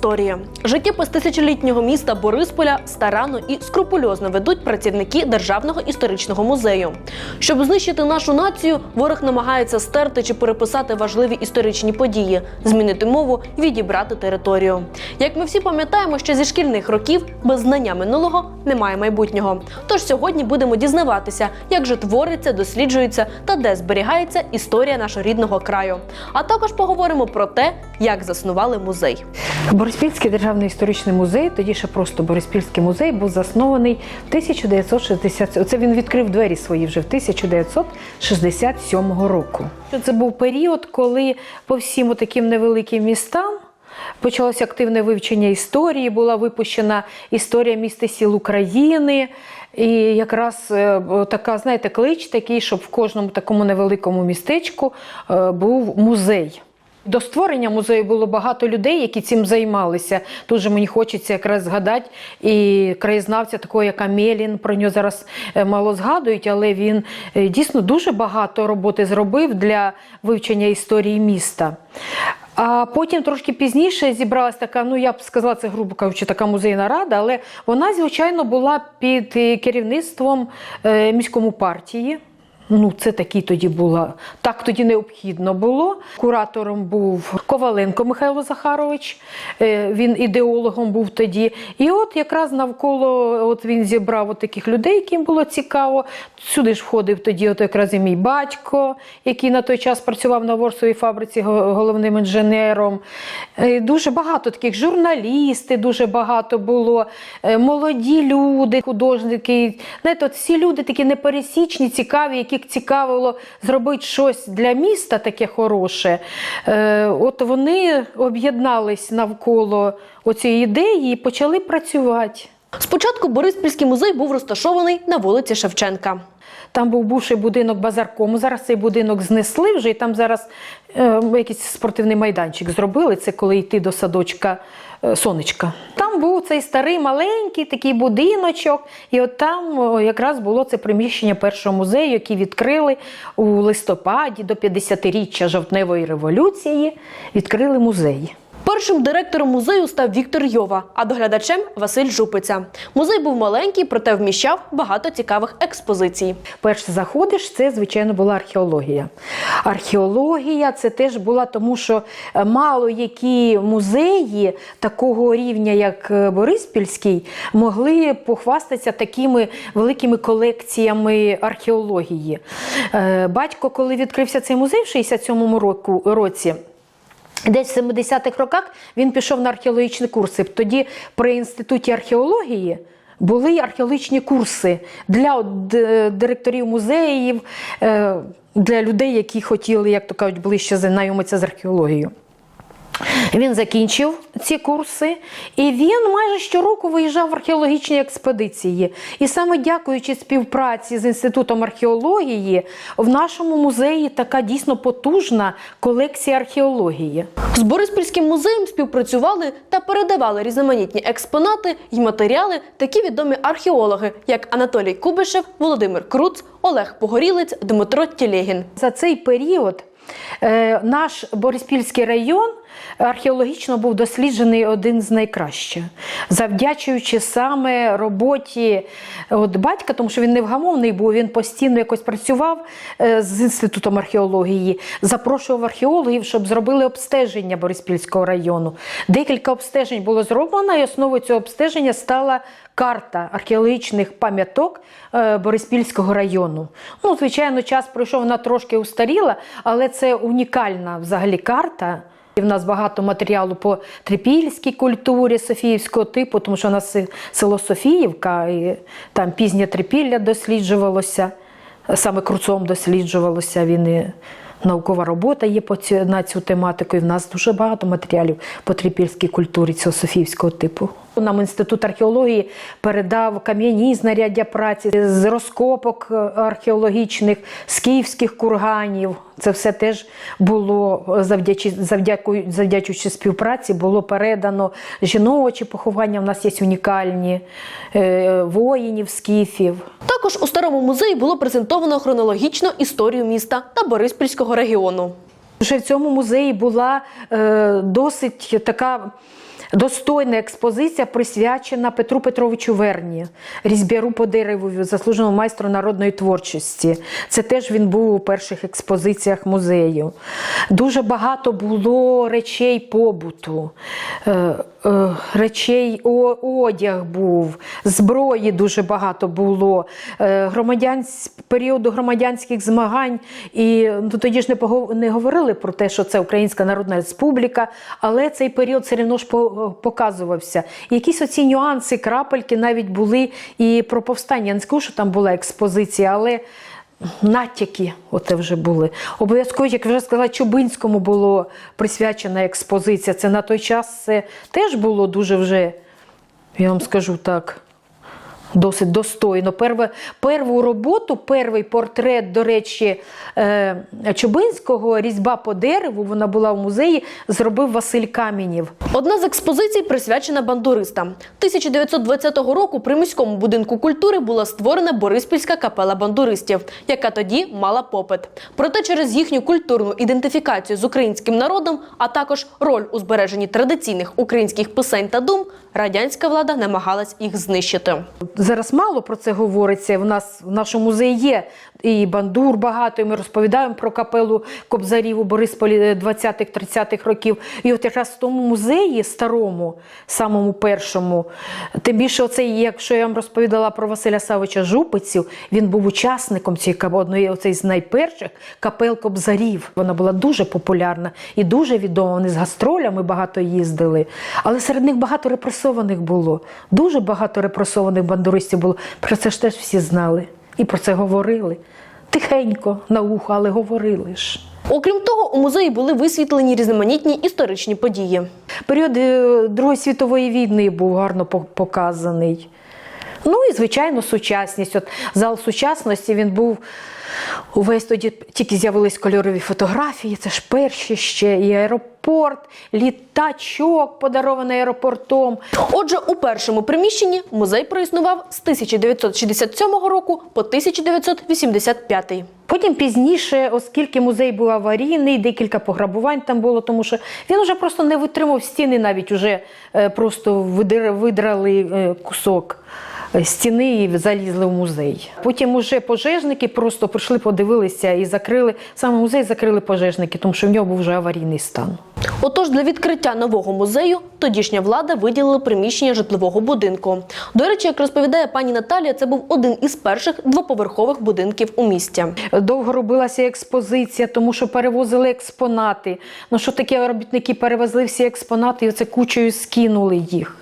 історії. Життєпис тисячолітнього міста Борисполя старанно і скрупульозно ведуть працівники Державного історичного музею. Щоб знищити нашу націю, ворог намагається стерти чи переписати важливі історичні події, змінити мову, відібрати територію. Як ми всі пам'ятаємо, що зі шкільних років без знання минулого немає майбутнього. Тож сьогодні будемо дізнаватися, як же твориться, досліджується та де зберігається історія нашого рідного краю. А також поговоримо про те, як заснували музей. Бориспільський державний історичний музей, тоді ще просто Бориспільський музей, був заснований в 1960. Оце він відкрив двері свої вже в 1967 року. Це був період, коли по всім таким невеликим містам. Почалося активне вивчення історії, була випущена історія міст і сіл України. І якраз е, така, знаєте, клич такий, щоб в кожному такому невеликому містечку е, був музей. До створення музею було багато людей, які цим займалися. Тут же мені хочеться якраз згадати і краєзнавця такого, як Амелін, про нього зараз е, мало згадують, але він е, дійсно дуже багато роботи зробив для вивчення історії міста. А потім трошки пізніше зібралася така, ну я б сказала, це грубо кажучи, така музейна рада, але вона, звичайно, була під е, керівництвом міському партії. Ну, це такі тоді була. Так тоді необхідно було. Куратором був Коваленко Михайло Захарович. е, Він ідеологом був тоді. І от якраз навколо от він зібрав от таких людей, яким було цікаво. Сюди ж входив тоді от якраз і мій батько, який на той час працював на ворсовій фабриці головним інженером. Е, Дуже багато таких журналісти, дуже багато було, е, молоді люди, художники. Знаєте, от всі люди такі непересічні, цікаві, яких цікавило зробити щось для міста таке хороше. Е, От вони об'єднались навколо оцієї ідеї і почали працювати. Спочатку Бориспільський музей був розташований на вулиці Шевченка. Там був бувший будинок базаркому. Зараз цей будинок знесли вже, і там зараз е, якийсь спортивний майданчик зробили. Це коли йти до садочка сонечка. Там був цей старий маленький такий будиночок, і от там якраз було це приміщення першого музею, який відкрили у листопаді до 50-річчя жовтневої революції. Відкрили музей. Першим директором музею став Віктор Йова, а доглядачем Василь Жупиця. Музей був маленький, проте вміщав багато цікавих експозицій. Перш заходиш, це, звичайно, була археологія. Археологія це теж була, тому що е, мало які музеї такого рівня, як е, Бориспільський, могли похвастатися такими великими колекціями археології. Е, Батько, коли відкрився цей музей в 67-му року- році, Десь в 70-х роках він пішов на археологічні курси. Тоді при інституті археології були археологічні курси для директорів музеїв, е, для людей, які хотіли, як то кажуть, ближче знайомитися з археологією. Він закінчив ці курси, і він майже щороку виїжджав в археологічні експедиції. І саме дякуючи співпраці з інститутом археології, в нашому музеї така дійсно потужна колекція археології. З Бориспільським музеєм співпрацювали та передавали різноманітні експонати й матеріали такі відомі археологи, як Анатолій Кубишев, Володимир Круц, Олег Погорілець, Дмитро Тілєгін. За цей період наш Бориспільський район археологічно був досліджений один з найкращих, завдячуючи саме роботі от батька, тому що він невгамовний був, він постійно якось працював е, з інститутом археології, запрошував археологів, щоб зробили обстеження Бориспільського району. Декілька обстежень було зроблено, і основою цього обстеження стала карта археологічних пам'яток е, Бориспільського району. Ну, звичайно, час пройшов, вона трошки устаріла, але це унікальна взагалі карта. І в нас багато матеріалу по трипільській культурі Софіївського типу, тому що у нас село Софіївка, і там пізнє трипілля досліджувалося, саме круцом досліджувалося. Він і наукова робота є на цю тематику. І в нас дуже багато матеріалів по трипільській культурі цього Софіївського типу. Нам інститут археології передав кам'яні знаряддя праці з розкопок е, археологічних, з київських курганів. Це все теж було завдячи, завдякую, завдячуючи співпраці, було передано жіночі поховання. У нас є унікальні е, воїнів, скіфів. Також у старому музеї було презентовано хронологічно історію міста та Бориспільського регіону. Вже в цьому музеї була е, досить така достойна експозиція присвячена Петру Петровичу Верні, різьбяру по дереву, заслуженому майстру народної творчості. Це теж він був у перших експозиціях музею. Дуже багато було речей побуту, е, е, речей одяг був, зброї дуже багато було. Е, періоду громадянських змагань. І ну, тоді ж не, пого- не говорили про те, що це Українська Народна Республіка, але цей період все одно ж по- показувався. Якісь оці нюанси, крапельки навіть були і про повстання. Я не скажу, що там була експозиція, але. Натяки, оте вже були. Обов'язково, як вже сказала, Чубинському було присвячена експозиція. Це на той час це теж було дуже вже, я вам скажу так, досить достойно. Перве, перву роботу, перший портрет, до речі, е, Чубинського, різьба по дереву, вона була в музеї, зробив Василь Камінів. Одна з експозицій присвячена бандуристам. 1920 року при міському будинку культури була створена Бориспільська капела бандуристів, яка тоді мала попит. Проте через їхню культурну ідентифікацію з українським народом, а також роль у збереженні традиційних українських писань та дум, радянська влада намагалась їх знищити. Зараз мало про це говориться. В нас в нашому музеї є і бандур багато, і ми розповідаємо про капелу Кобзарів у Борисполі 20-30-х років. І от якраз в тому музеї старому, самому першому, тим більше оцей, якщо я вам розповідала про Василя Савича Жупицю, він був учасником цієї одної оцей з найперших капел Кобзарів. Вона була дуже популярна і дуже відома. Вони з гастролями багато їздили. Але серед них багато репресованих було. Дуже багато репресованих бандуристів було. Про це ж теж всі знали. І про це говорили. Тихенько, на ухо, але говорили ж. Окрім того, у музеї були висвітлені різноманітні історичні події. Період е, Другої світової війни був гарно показаний. Ну і, звичайно, сучасність. От зал сучасності він був увесь тоді тільки з'явились кольорові фотографії. Це ж перші ще і аеропорт, літачок, подарований аеропортом. Отже, у першому приміщенні музей проіснував з 1967 року по 1985. Потім пізніше, оскільки музей був аварійний, декілька пограбувань там було, тому що він вже просто не витримав стіни, навіть уже е, просто видрали е, кусок стіни і залізли в музей. Потім уже пожежники просто прийшли, подивилися і закрили. Саме музей закрили пожежники, тому що в нього був вже аварійний стан. Отож, для відкриття нового музею тодішня влада виділила приміщення житлового будинку. До речі, як розповідає пані Наталія, це був один із перших двоповерхових будинків у місті. Довго робилася експозиція, тому що перевозили експонати. Ну що таке робітники перевезли всі експонати і оце кучею скинули їх.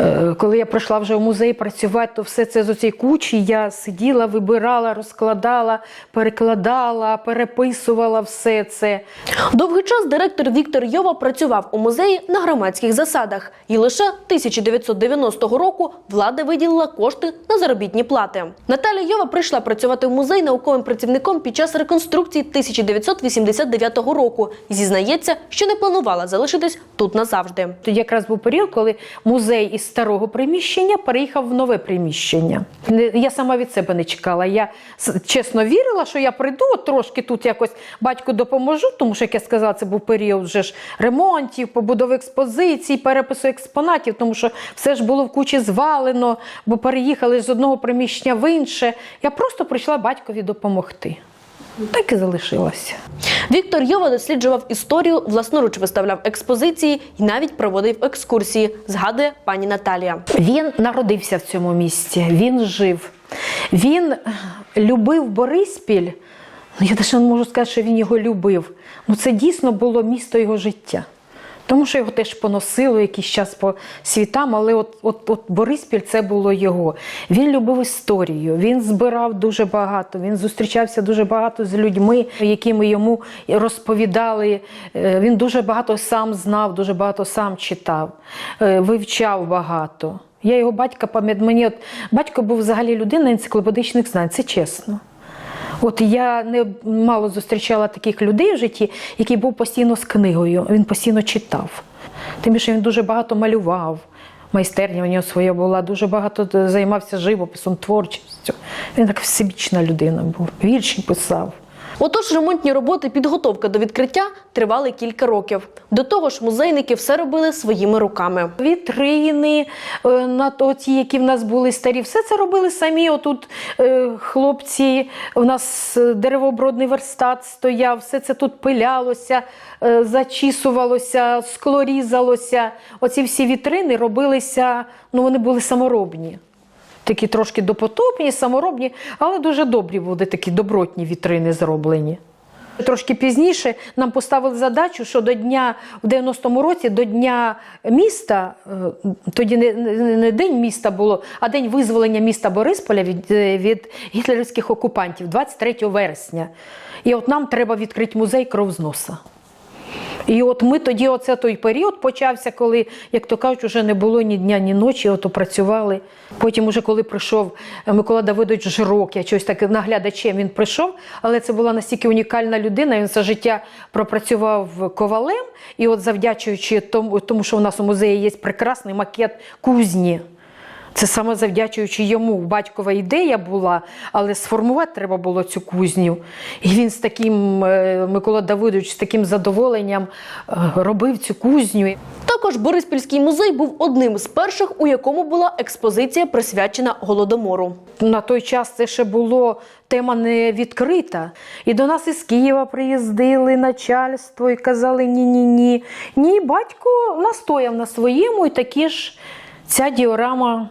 Е, Коли я прийшла вже в музей працювати, то все це з оцієї кучі я сиділа, вибирала, розкладала, перекладала, переписувала все це. Довгий час директор Віктор Йова працював у музеї на громадських засадах, і лише 1990 року влада виділила кошти на заробітні плати. Наталя Йова прийшла працювати в музей науковим працівником під час реконструкції 1989 року зізнається, що не планувала залишитись тут назавжди. Тоді якраз був період, коли музей із старого приміщення переїхав в нове приміщення. Я сама від себе не чекала. Я чесно вірила, що я прийду, от трошки тут якось батьку допоможу, тому що, як я сказала, це був період вже ж ремонтів, побудови експозицій, перепису експонатів, тому що все ж було в кучі звалено, бо переїхали з одного приміщення в інше. Я просто прийшла батькові допомогти. Так і залишилася. Віктор Йова досліджував історію, власноруч виставляв експозиції і навіть проводив екскурсії, згадує пані Наталія. Він народився в цьому місті, він жив. Він любив Бориспіль. Ну, я навіть не можу сказати, що він його любив. Ну, це дійсно було місто його життя. Тому що його теж поносило якийсь час по світам, але от, от, от Бориспіль це було його. Він любив історію, він збирав дуже багато, він зустрічався дуже багато з людьми, якими йому розповідали. Е, Він дуже багато сам знав, дуже багато сам читав, е, вивчав багато. Я його батька пам'ятаю, мені от батько був взагалі людина енциклопедичних знань, це чесно. От я не мало зустрічала таких людей в житті, який був постійно з книгою, він постійно читав. Тим більше він дуже багато малював. Майстерня у нього своя була, дуже багато займався живописом, творчістю. Він так всебічна людина був, вірші писав. Отож, ремонтні роботи, підготовка до відкриття тривали кілька років. До того ж, музейники все робили своїми руками. Вітрини, е, на ті, які в нас були старі, все це робили самі. Отут е, хлопці, у нас е, деревообробний верстат стояв, все це тут пилялося, зачісувалося, скло різалося. Оці всі вітрини робилися, ну вони були саморобні. Такі трошки допотопні, саморобні, але дуже добрі були такі добротні вітрини зроблені. Трошки пізніше нам поставили задачу, що до дня в 90-му році, до дня міста, е, тоді не, не, день міста було, а день визволення міста Борисполя від, е, від гітлерівських окупантів, 23 вересня. І от нам треба відкрити музей кров з носа. І от ми тоді, оце той період почався, коли, як то кажуть, вже не було ні дня, ні ночі, от працювали. Потім, уже коли прийшов Микола Давидович Жирок, я щось таке наглядачем він прийшов, але це була настільки унікальна людина. Він все життя пропрацював ковалем, і от завдячуючи тому, тому що у нас у музеї є прекрасний макет кузні. Це саме завдячуючи йому. Батькова ідея була, але сформувати треба було цю кузню. І він з таким, е, Микола Давидович, з таким задоволенням е, робив цю кузню. Також Бориспільський музей був одним з перших, у якому була експозиція присвячена голодомору. На той час це ще було тема не відкрита. І до нас із Києва приїздили начальство і казали ні-ні-ні. Ні, батько настояв на своєму, і такі ж ця діорама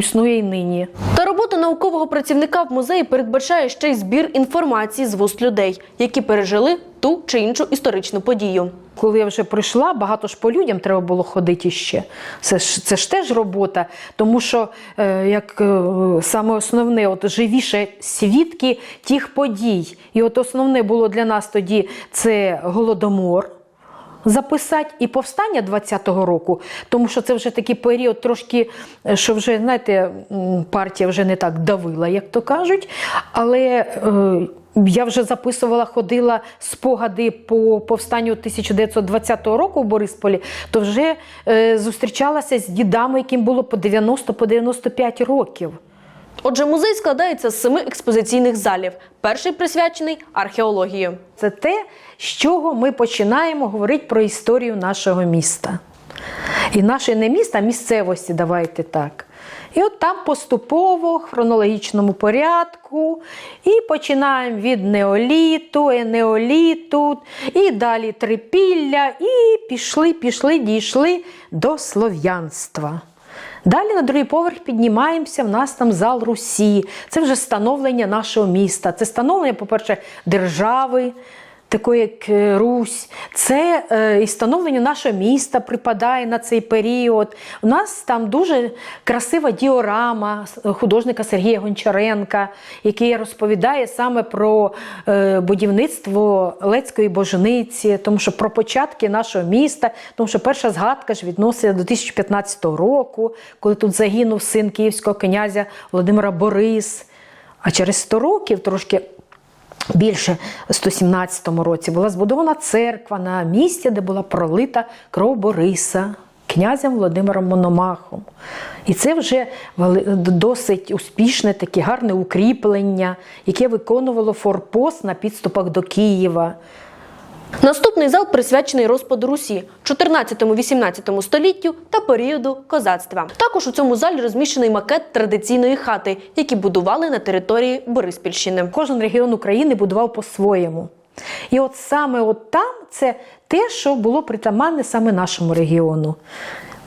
існує й нині. Та робота наукового працівника в музеї передбачає ще й збір інформації з вуст людей, які пережили ту чи іншу історичну подію. Коли я вже прийшла, багато ж по людям треба було ходити ще. Це ж, це ж теж робота, тому що е, як е, саме основне, от живіше свідки тих подій. І от основне було для нас тоді це голодомор. Записати і повстання 20-го року, тому що це вже такий період, трошки, е, що вже, знаєте, партія вже не так давила, як то кажуть. Але е, я вже записувала, ходила спогади по повстанню 1920 року в Борисполі, то вже е, зустрічалася з дідами, яким було по 90 по 95 років. Отже, музей складається з семи експозиційних залів. Перший присвячений археології. Це те, з чого ми починаємо говорити про історію нашого міста. І наше не міста, а місцевості, давайте так. І от там поступово, в хронологічному порядку, і починаємо від неоліту, енеоліту, і далі трипілля, і пішли, пішли, дійшли до слов'янства. Далі на другий поверх піднімаємося, в нас там зал Русі. Це вже становлення нашого міста. Це становлення, по-перше, держави, такої як е, Русь. Це е, і становлення нашого міста припадає на цей період. У нас там дуже красива діорама художника Сергія Гончаренка, який розповідає саме про е, будівництво Лецької божниці, тому що про початки нашого міста, тому що перша згадка ж відноситься до 2015 року, коли тут загинув син київського князя Володимира Борис. А через 100 років трошки. Більше в 117 році була збудована церква на місці, де була пролита кров Бориса князем Володимиром Мономахом. І це вже досить успішне, таке гарне укріплення, яке виконувало форпост на підступах до Києва. Наступний зал присвячений розпаду Русі 14-18 століттю та періоду козацтва. Також у цьому залі розміщений макет традиційної хати, які будували на території Бориспільщини. Кожен регіон України будував по-своєму. І от саме от там це те, що було притаманне саме нашому регіону.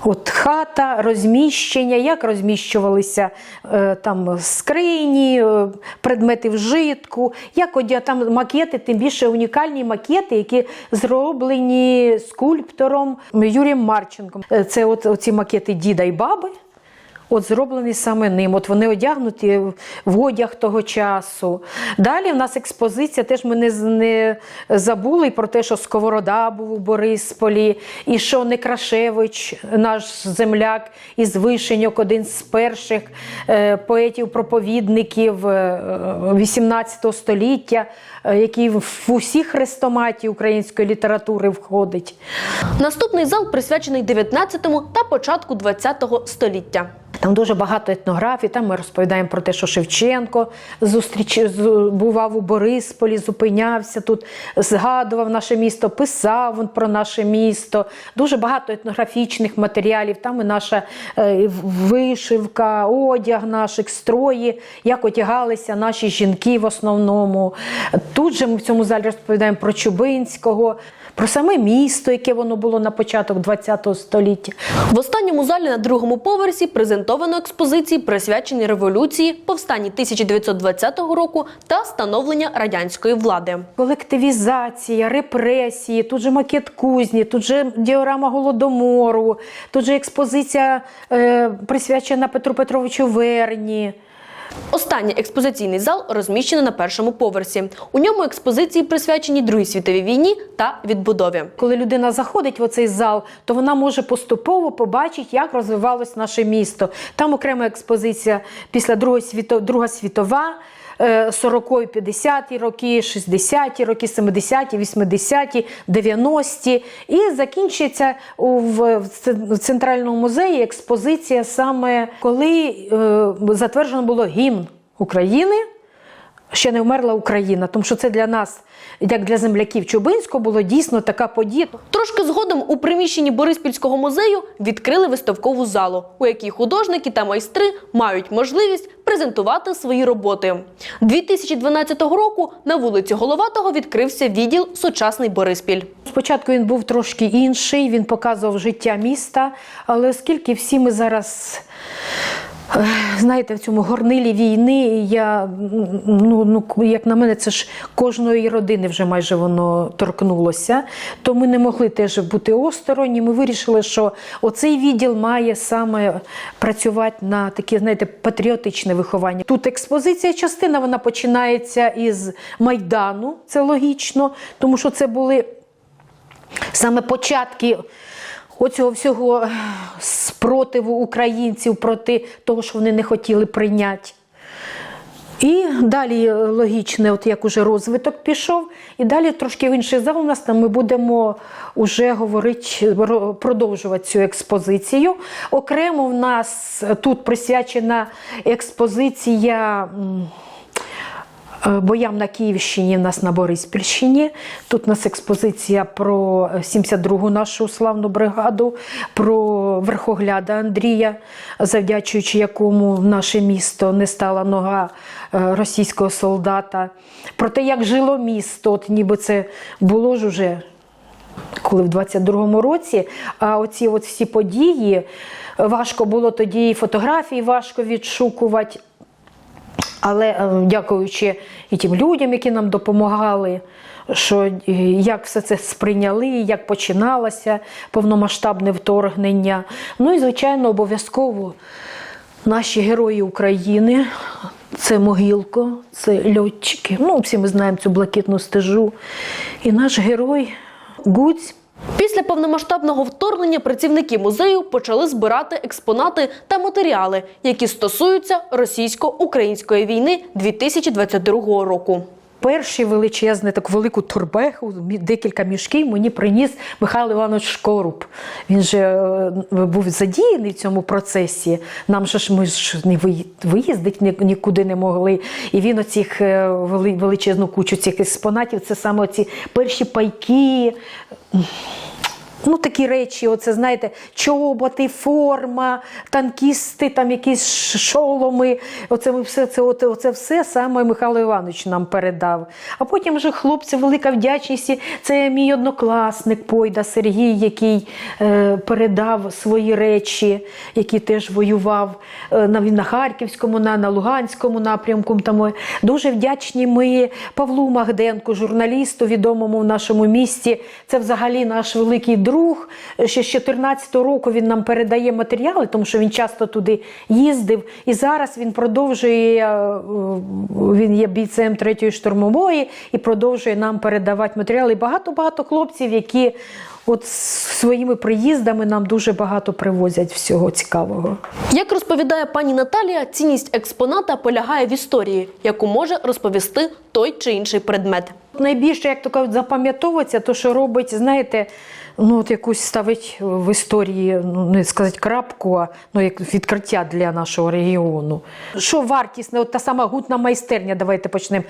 От хата, розміщення, як розміщувалися е, там скрині, е, предмети вжитку, як одя там макети, тим більше унікальні макети, які зроблені скульптором Юрієм Марченком. Е, Це от оці макети діда і баби. От зроблені саме ним. От вони одягнуті в одяг того часу. Далі в нас експозиція, теж ми не, не забули про те, що Сковорода був у Борисполі, і що Некрашевич, наш земляк із Вишеньок, один з перших е, поетів-проповідників е, 18 століття, е, який в усі хрестоматі української літератури входить. Наступний зал присвячений 19 та початку 20 століття. Там дуже багато етнографій. Там ми розповідаємо про те, що Шевченко зустріч бував у Борисполі, зупинявся тут, згадував наше місто, писав він про наше місто. Дуже багато етнографічних матеріалів. Там і наша е, вишивка, одяг наших строї, як одягалися наші жінки в основному. Тут же ми в цьому залі розповідаємо про Чубинського. Про саме місто, яке воно було на початок ХХ століття. В останньому залі на другому поверсі презентовано експозиції, присвячені революції, повстанні 1920 року та становлення радянської влади. Колективізація, репресії, тут же макет кузні, тут же діорама голодомору, тут же експозиція е, присвячена Петру Петровичу Верні. Останній експозиційний зал розміщено на першому поверсі. У ньому експозиції присвячені Другій світовій війні та відбудові. Коли людина заходить в оцей зал, то вона може поступово побачити, як розвивалось наше місто. Там окрема експозиція після Другої світова, Друга світова. Е, 40-ті, 50-ті роки, 60-ті роки, 70-ті, 80-ті, 90-ті. І ц- в Центральному музеї експозиція саме коли е, затверджено було гімн України ще не вмерла Україна, тому що це для нас, як для земляків Чубинського, було дійсно така подія. Трошки згодом у приміщенні Бориспільського музею відкрили виставкову залу, у якій художники та майстри мають можливість презентувати свої роботи. 2012 року на вулиці Головатого відкрився відділ Сучасний Бориспіль. Спочатку він був трошки інший, він показував життя міста, але оскільки всі ми зараз. Знаєте, в цьому горнилі війни, я, ну, ну, як на мене, це ж кожної родини вже майже воно торкнулося. То ми не могли теж бути осторонь. Ми вирішили, що оцей відділ має саме працювати на таке, знаєте, патріотичне виховання. Тут експозиція частина вона починається із Майдану, це логічно, тому що це були саме початки оцього всього спротиву українців проти того, що вони не хотіли прийняти. І далі логічне, от як уже розвиток пішов, і далі трошки в інший зал у нас там ми будемо вже говорити, ро- продовжувати цю експозицію. Окремо в нас тут присвячена експозиція. Е, боям на Київщині, в нас на Бориспільщині. Тут у нас експозиція про 72-гу нашу славну бригаду, про верхогляда Андрія, завдячуючи якому в наше місто не стала нога е, російського солдата. Про те, як жило місто, от ніби це було ж уже коли в 22-му році, а оці от всі події важко було тоді і фотографії важко відшукувати. Але е, дякуючи і тим людям, які нам допомагали, що е, як все це сприйняли, як починалося повномасштабне вторгнення. Ну і, звичайно, обов'язково наші герої України. Це Могилко, це льотчики. Ну, всі ми знаємо цю блакитну стежу. І наш герой Гуць. Після повномасштабного вторгнення працівники музею почали збирати експонати та матеріали, які стосуються російсько-української війни 2022 року. Перший величезний таку велику турбеху, декілька мішків мені приніс Михайло Іванович Шкоруб. Він же е, був задіяний в цьому процесі. Нам же ж ми ж не виїздити нікуди не могли. І він оцих е, величезну кучу цих експонатів, це саме оці перші пайки. Ну, такі речі, оце знаєте, чоботи, форма, танкісти, там якісь шоломи. Оце все це, оце, оце все саме Михайло Іванович нам передав. А потім вже хлопці, велика вдячність. Це мій однокласник Пойда Сергій, який е, передав свої речі, який теж воював е, на, на Харківському, на, на Луганському напрямку. Там дуже вдячні ми Павлу Магденку, журналісту, відомому в нашому місті. Це взагалі наш великий друг. Ще з 2014 року він нам передає матеріали, тому що він часто туди їздив. І зараз він продовжує, е, він є бійцем 3-ї штурмової і продовжує нам передавати матеріали. І багато-багато хлопців, які от своїми приїздами нам дуже багато привозять всього цікавого. Як розповідає пані Наталія, цінність експоната полягає в історії, яку може розповісти той чи інший предмет. найбільше, як то кажуть, запам'ятовується, то що робить, знаєте, ну от якусь ставить в історії, ну не сказати крапку, а ну як відкриття для нашого регіону. Що вартісне, от та сама гутна майстерня, давайте почнемо.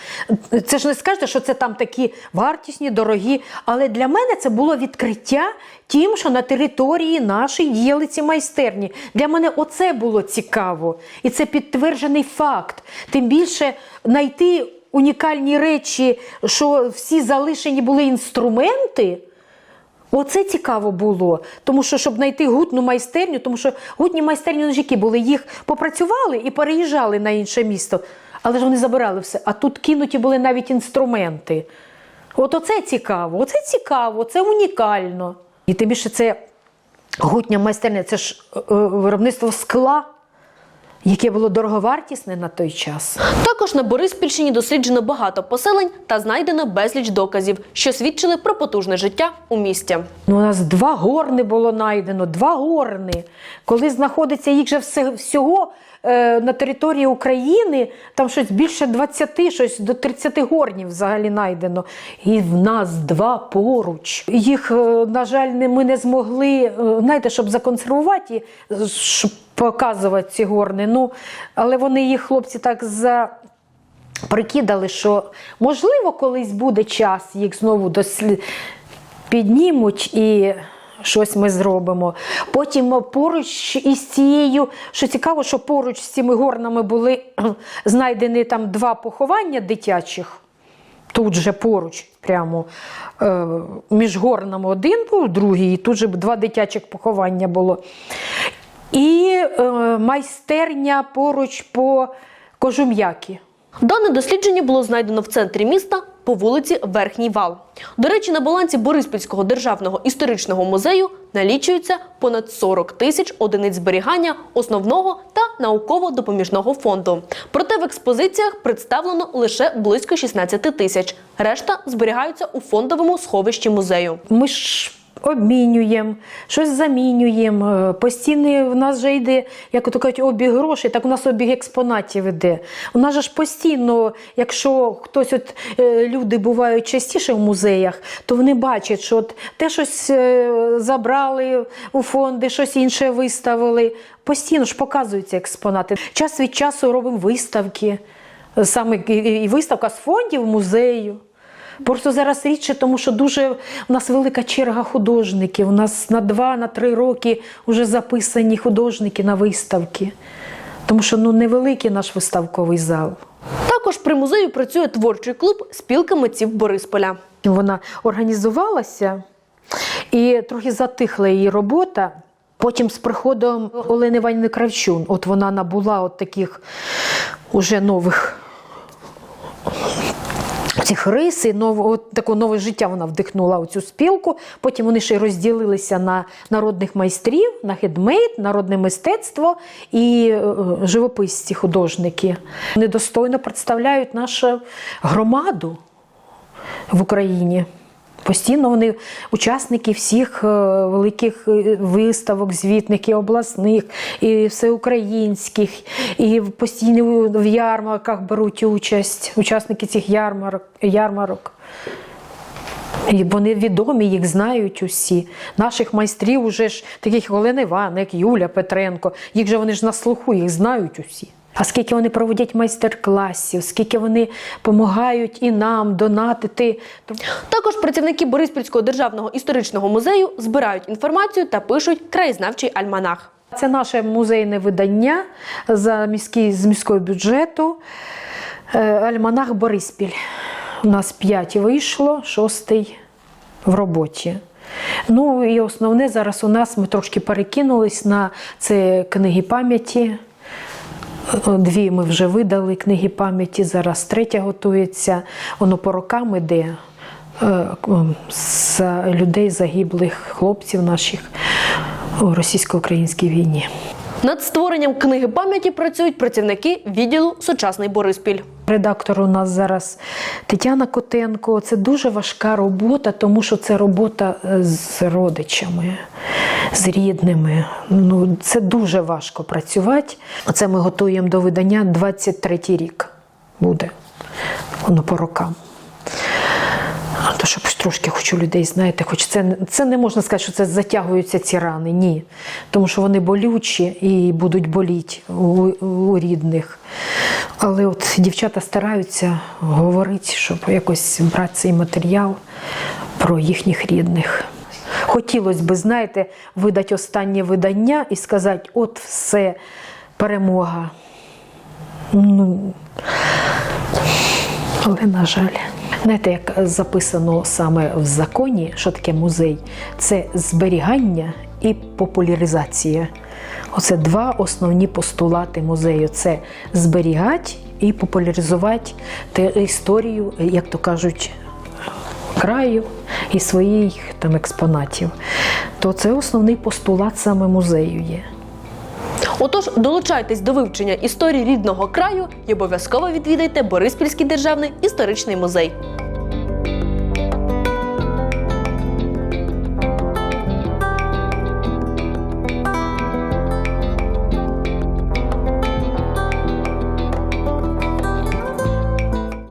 Це ж не скажете, що це там такі вартісні, дорогі. Але для мене це було відкриття тим, що на території нашої діяли ці майстерні. Для мене оце було цікаво. І це підтверджений факт. Тим більше знайти унікальні речі, що всі залишені були інструменти. Оце цікаво було, тому що щоб знайти гутну майстерню, тому що гутні майстерні ж які були, їх попрацювали і переїжджали на інше місто, але ж вони забирали все. А тут кинуті були навіть інструменти. От оце цікаво, оце цікаво, це унікально. І тим більше це гутня майстерня, це ж е, е, виробництво скла, яке було дороговартісне на той час. Також на Бориспільщині досліджено багато поселень та знайдено безліч доказів, що свідчили про потужне життя у місті. Ну, у нас два горни було знайдено, два горни. Коли знаходиться їх же всього на території України, там щось більше 20, щось до 30 горнів взагалі знайдено. І в нас два поруч. Їх, е, на жаль, ми не змогли, е, знаєте, щоб законсервувати, щоб показувати ці горни. Ну, але вони їх, хлопці, так за. Прикидали, що можливо колись буде час їх знову дослід... піднімуть і щось ми зробимо. Потім поруч із цією, що цікаво, що поруч з цими горнами були знайдені там два поховання дитячих. Тут же поруч, прямо е, між горнами один був, другий, і тут же два дитячих поховання було. І е, майстерня поруч по Кожум'які. Дане дослідження було знайдено в центрі міста по вулиці Верхній Вал. До речі, на балансі Бориспільського державного історичного музею налічується понад 40 тисяч одиниць зберігання основного та науково-допоміжного фонду. Проте в експозиціях представлено лише близько 16 тисяч. Решта зберігаються у фондовому сховищі музею. Ми ж обмінюємо, щось замінюємо. е, Постійно в нас вже йде, як ото кажуть, обіг грошей, так у нас обіг експонатів іде. У нас же ж постійно, якщо хтось от е, люди бувають частіше в музеях, то вони бачать, що от те щось е, забрали у фонди, щось інше виставили. Постійно ж показуються експонати. Час від часу робимо виставки. Саме і виставка з фондів музею. Просто зараз рідше, тому що дуже у нас велика черга художників. У нас на два, на три роки вже записані художники на виставки. Тому що ну, невеликий наш виставковий зал. Також при музеї працює творчий клуб спілка митців Борисполя. Вона організувалася і трохи затихла її робота. Потім з приходом Олени Іванівни Кравчун, от вона набула от таких уже нових цих рис, і нов, от нове життя вона вдихнула у цю спілку. Потім вони ще й розділилися на народних майстрів, на хедмейд, народне мистецтво і е, живописці художники. Вони достойно представляють нашу громаду в Україні. Постійно вони учасники всіх е, великих е, виставок, звітних і обласних, і всеукраїнських, і постійно в ярмарках беруть участь, учасники цих ярмарок. ярмарок. І вони відомі, їх знають усі. Наших майстрів, уже ж таких як Олена Івана, як Юля Петренко, їх же вони ж на слуху, їх знають усі. А скільки вони проводять майстер-класів, скільки вони допомагають і нам донатити. Також працівники Бориспільського державного історичного музею збирають інформацію та пишуть краєзнавчий альманах. Це наше музейне видання за міський, з міського бюджету. Е, Альманах Бориспіль. У нас п'ять вийшло, шостий в роботі. Ну і основне зараз у нас ми трошки перекинулись на це книги пам'яті. Дві ми вже видали книги пам'яті, зараз третя готується. Воно по рокам іде е, з людей загиблих хлопців наших у російсько-українській війні. Над створенням книги пам'яті працюють працівники відділу Сучасний Бориспіль. Редактор у нас зараз Тетяна Котенко. Це дуже важка робота, тому що це робота е, з родичами, з рідними. Ну, це дуже важко працювати. Це ми готуємо до видання 23 рік буде. Воно по рокам. То щоб трошки хочу людей, знаєте, хоч це, це не можна сказати, що це затягуються ці рани. Ні. Тому що вони болючі і будуть боліти у, у рідних. Але от дівчата стараються говорити, щоб якось брати цей матеріал про їхніх рідних. Хотілося б, знаєте, видати останнє видання і сказати: от все, перемога. Ну, але, на жаль, знаєте, як записано саме в законі, що таке музей, це зберігання і популяризація. Оце два основні постулати музею: це зберігати і популяризувати історію, як то кажуть, краю і своїх там експонатів. То це основний постулат саме музею є. Отож, долучайтесь до вивчення історії рідного краю і обов'язково відвідайте Бориспільський державний історичний музей.